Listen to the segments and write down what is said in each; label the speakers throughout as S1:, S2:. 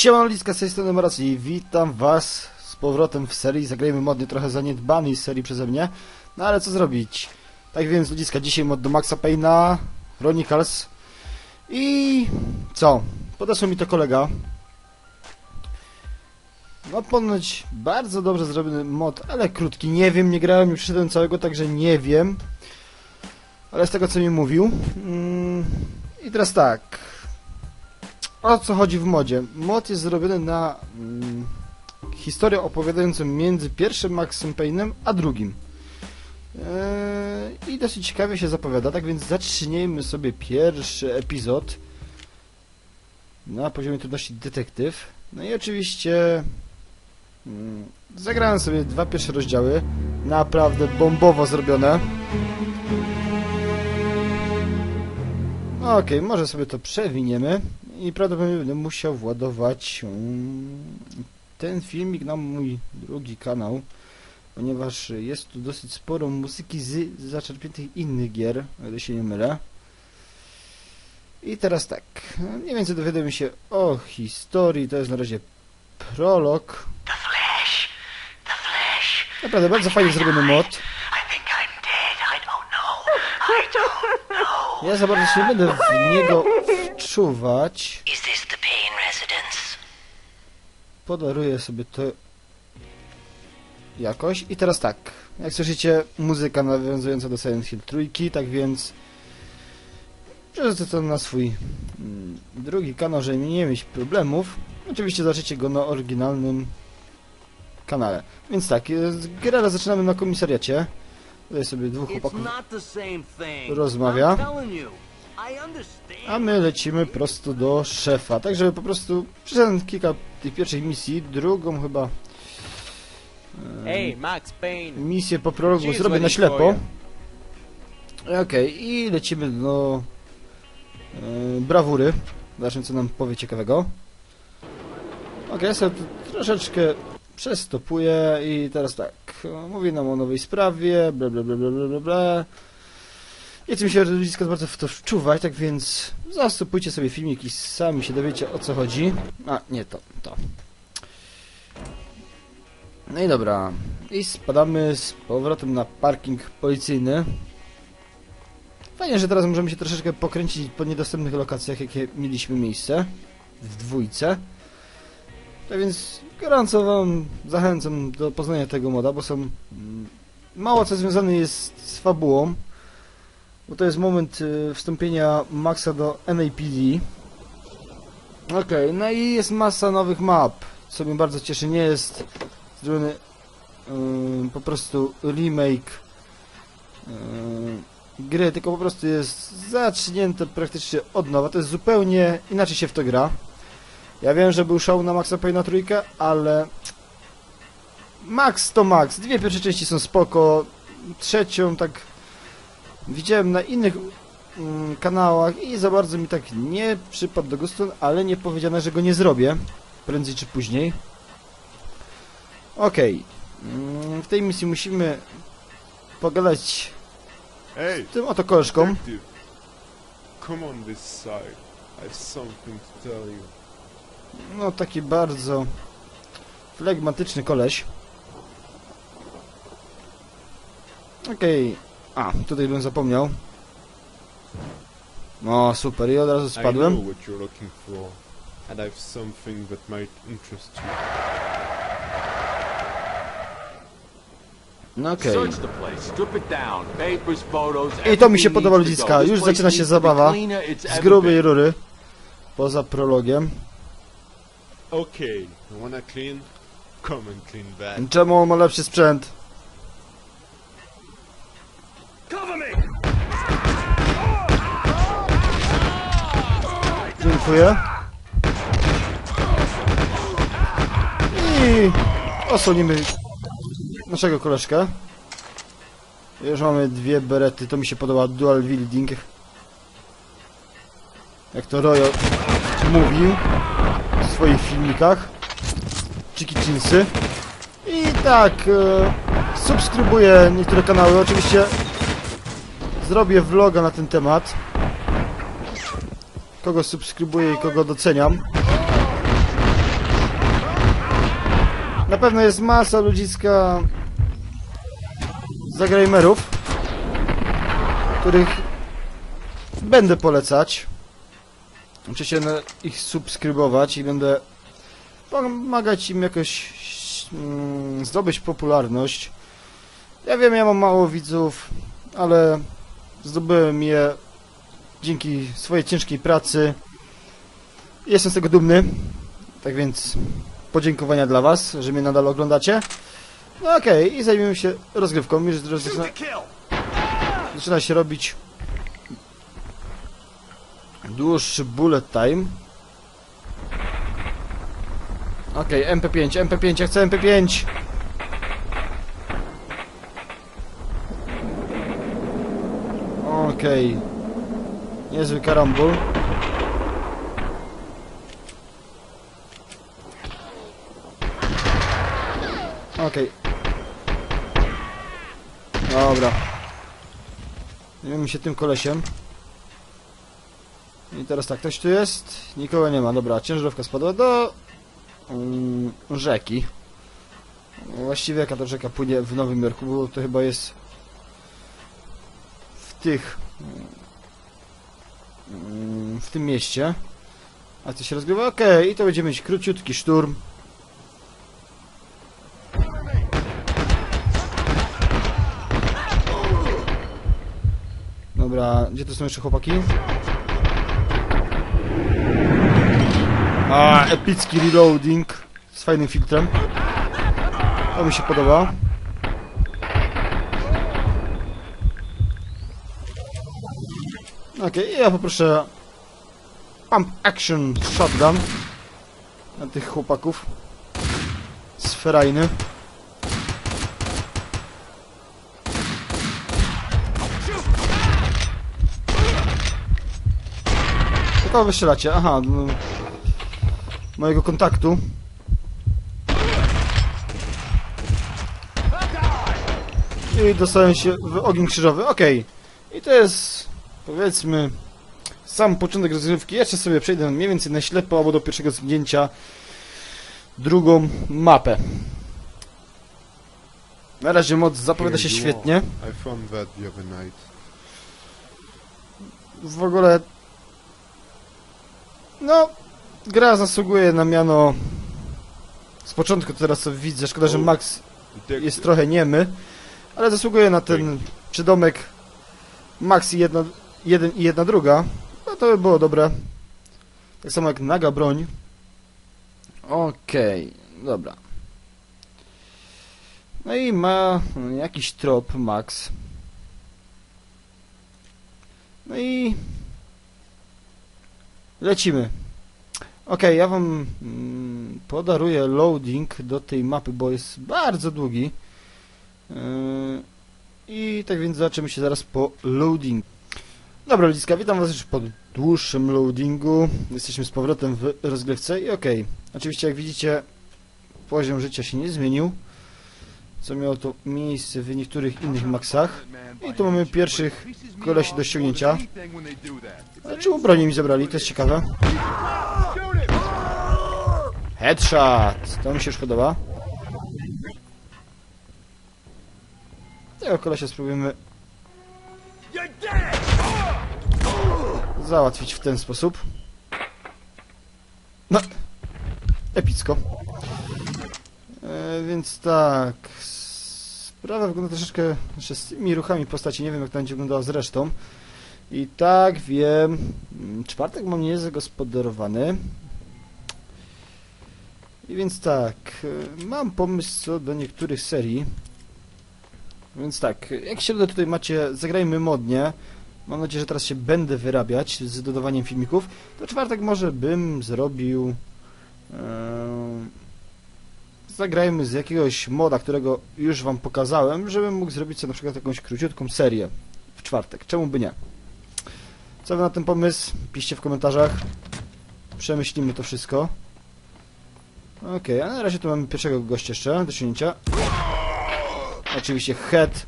S1: Siemano Liska z tej strony Maras i witam was z powrotem w serii. Zagrajmy modny trochę zaniedbany z serii przeze mnie. No ale co zrobić? Tak więc ludziska, dzisiaj mod do Maxa Payna, Chronicles i co? Podesłał mi to kolega. No ponoć bardzo dobrze zrobiony mod, ale krótki. Nie wiem, nie grałem, nie przyszedłem całego, także nie wiem. Ale z tego co mi mówił. Mm, I teraz tak. O co chodzi w modzie? Mod jest zrobiony na mm, historię opowiadającą między pierwszym Maxem Payne'em a drugim. Eee, I dosyć ciekawie się zapowiada, tak więc zacznijmy sobie pierwszy epizod na poziomie trudności detektyw. No i oczywiście mm, zagrałem sobie dwa pierwsze rozdziały, naprawdę bombowo zrobione. Okej, może sobie to przewiniemy i prawdopodobnie będę musiał władować um, ten filmik na mój drugi kanał, ponieważ jest tu dosyć sporo muzyki z zaczerpniętych innych gier, o ile się nie mylę. I teraz tak, mniej więcej dowiadujemy się o historii, to jest na razie prolog.
S2: The flesh. The flesh.
S1: Naprawdę bardzo fajnie zrobiony mod. Ja za bardzo się nie będę w niego wczuwać.
S2: Is this the Payne residence?
S1: Podaruję sobie to jakoś. I teraz tak, jak słyszycie, muzyka nawiązująca do Silent Hill trójki, tak więc przerzucę to na swój mm, drugi kanał, żeby nie mieć problemów. Oczywiście zobaczycie go na oryginalnym kanale. Więc tak, grę zaczynamy na komisariacie. Tutaj sobie dwóch chłopaków, rozmawia. A my lecimy prosto do szefa. Tak, żeby po prostu przeszedłem kilka tych pierwszych misji, drugą chyba
S3: Hey, Max Payne.
S1: misję po prologu zrobię na ślepo. Okej, i lecimy do e, brawury. Zobaczymy, co nam powie ciekawego. Okej, ja sobie troszeczkę przestopuję i teraz tak. e, Mówi nam o nowej sprawie, bla bla bla bla bla bla mi się ludziska bardzo w to wczuwać, tak więc zastopujcie sobie filmik i sami się dowiecie o co chodzi. A, nie to, to. No i dobra. I spadamy z powrotem na parking policyjny. Fajnie, że teraz możemy się troszeczkę pokręcić po niedostępnych lokacjach, jakie mieliśmy miejsce w dwójce. Tak więc gorąco Wam zachęcam do poznania tego moda, bo są mm, mało co związane jest z fabułą, bo to jest moment y, wstąpienia Maxa do NAPD. Okej, no i jest masa nowych map, co mnie bardzo cieszy. Nie jest zrobiony ym, po prostu remake ym, gry, tylko po prostu jest zacznięte praktycznie od nowa. To jest zupełnie inaczej się w to gra. Ja wiem, że był show na Maxa Payne'a trójkę, ale Max to Max. Dwie pierwsze części są spoko. Trzecią tak widziałem na innych mm, kanałach i za bardzo mi tak nie przypadł do gustu, ale nie powiedziane, że go nie zrobię. Prędzej czy później. Okej. Mm, W tej misji musimy pogadać z tym oto koleżką.
S4: Come on this side. I have something to tell you.
S1: No taki bardzo flegmatyczny koleś. Okej. A, tutaj bym zapomniał. No super, i od razu
S4: I
S1: spadłem.
S4: know what you're looking for, and I've something that might interest you.
S1: No okej.
S5: Photos.
S1: I to mi się podoba ludziska. Już zaczyna się zabawa z grubej rury. Poza prologiem.
S4: Okay, wanna clean?
S1: Czemu on ma lepszy sprzęt? Dziękuję. I osłonimy naszego koleżkę. Już mamy dwie berety, to mi się podoba, dual wielding. Jak to Royo mówił w swoich filmikach. Chiki Chinsy. I tak, e, subskrybuję niektóre kanały, oczywiście zrobię vloga na ten temat kogo subskrybuję i kogo doceniam. Na pewno jest masa ludziska zagrajmerów, których będę polecać. Na- ich subskrybować i będę pomagać im jakoś mm, zdobyć popularność. Ja wiem, ja mam mało widzów, ale zdobyłem je dzięki swojej ciężkiej pracy. Jestem z tego dumny. Tak więc podziękowania dla Was, że mnie nadal oglądacie. No okej, i zajmiemy się rozgrywką. Już zaczyna, zaczyna się robić dłuższy bullet time. Okej, MP5, MP5, ja chcę MP5! Okej. Niezły karambol. Okej. Dobra. Zajmiemy się tym kolesiem. I teraz tak, ktoś tu jest? Nikogo nie ma. Dobra, ciężarówka spadła do mm, rzeki. Właściwie jaka to rzeka płynie w Nowym Jorku, bo to chyba jest tych w tym mieście. A to się rozgrywa? Okej, i to będziemy mieć króciutki szturm. Dobra, gdzie to są jeszcze chłopaki? A, epicki reloading z fajnym filtrem. To mi się podoba. Okej, ja poproszę Pump Action Shotgun na tych chłopaków z ferajny. Kogo wystrzelacie? Aha, no, mojego kontaktu. I dostałem się w ogień krzyżowy. Okej. I to jest, powiedzmy, sam początek rozgrywki. Jeszcze sobie przejdę mniej więcej na ślepo albo do pierwszego zgnięcia drugą mapę. Na razie moc zapowiada się świetnie. w ogóle no gra zasługuje na miano z początku teraz co widzę, szkoda, że Max
S4: Detective.
S1: jest trochę niemy ale zasługuje na ten przydomek Max i jedna, jeden i jedna druga no to by było dobre tak samo jak naga broń okej, dobra no i ma jakiś trop Max no i lecimy. Ok, ja wam mm, podaruję loading do tej mapy, bo jest bardzo długi. Yy, I tak więc zobaczymy się zaraz po loading. Dobra ludziska, witam was już po dłuższym loadingu. Jesteśmy z powrotem w rozgrywce i ok. Oczywiście jak widzicie poziom życia się nie zmienił. Co miało to miejsce w niektórych innych maksach. I tu mamy pierwszych kolesi do ściągnięcia. Ale czemu broni mi zabrali? To jest ciekawe. Headshot! To mi się już podoba. Tego kolesia spróbujemy załatwić w ten sposób. No, epicko. E, więc tak, sprawa wygląda troszeczkę, znaczy z tymi ruchami postaci, nie wiem jak to będzie wyglądało z resztą. I tak, wiem, mm, czwartek mam nie zagospodarowany. I więc tak, e, mam pomysł co do niektórych serii. Więc tak, jak środę tutaj macie, zagrajmy modnie. Mam nadzieję, że teraz się będę wyrabiać z dodawaniem filmików. To czwartek może bym zrobił... E, zagrajmy z jakiegoś moda, którego już wam pokazałem, żebym mógł zrobić sobie na przykład jakąś króciutką serię w czwartek. Czemu by nie? Co wy na ten pomysł? Piszcie w komentarzach. Przemyślimy to wszystko. Okej, a na razie tu mamy pierwszego gościa jeszcze do ściągnięcia. Oczywiście head.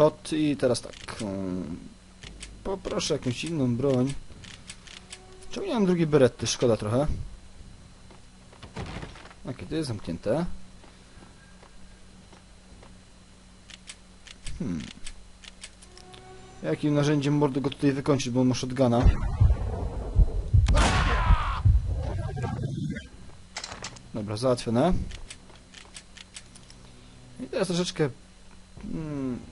S1: Shot i teraz tak. um, Poproszę jakąś inną broń. Czemu nie mam drugiej beretty? Szkoda trochę. Okej, to jest zamknięte. Hmm. Jakim narzędziem mordo go tutaj wykończyć, bo on ma shotguna. Dobra, załatwione. I teraz troszeczkę mm,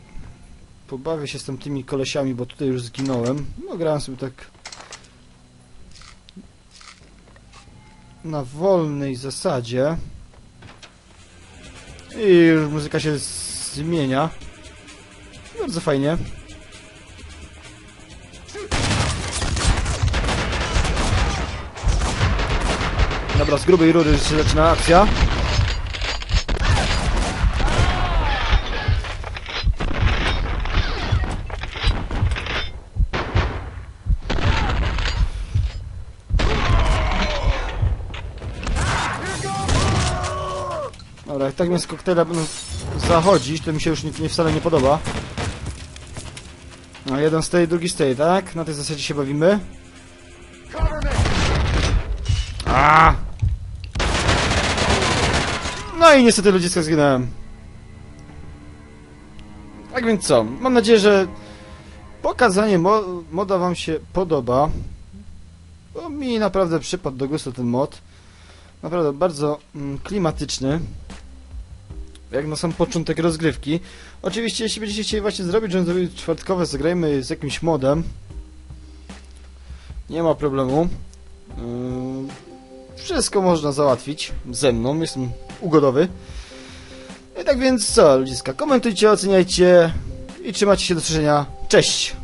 S1: pobawię się z tamtymi kolesiami, bo tutaj już zginąłem. No grałem sobie tak na wolnej zasadzie. I już muzyka się zmienia. Bardzo fajnie. Dobra, z grubej rury zaczyna akcja. Jak tak mnie z koktajla będą zachodzić, to mi się już nie, nie wcale nie podoba. No, jeden z tej, drugi z tej, tak? Na tej zasadzie się bawimy. A! No i niestety ludziska zginąłem. Tak więc co? Mam nadzieję, że pokazanie mo moda wam się podoba. Bo mi naprawdę przypadł do gustu ten mod. Naprawdę bardzo mm, klimatyczny. Jak na sam początek rozgrywki. Oczywiście, jeśli będziecie chcieli właśnie zrobić, zrobił czwartkowe, zagrajmy z jakimś modem. Nie ma problemu. Yy, wszystko można załatwić ze mną, jestem ugodowy. I tak więc co, ludziska, komentujcie, oceniajcie i trzymajcie się do usłyszenia. Cześć!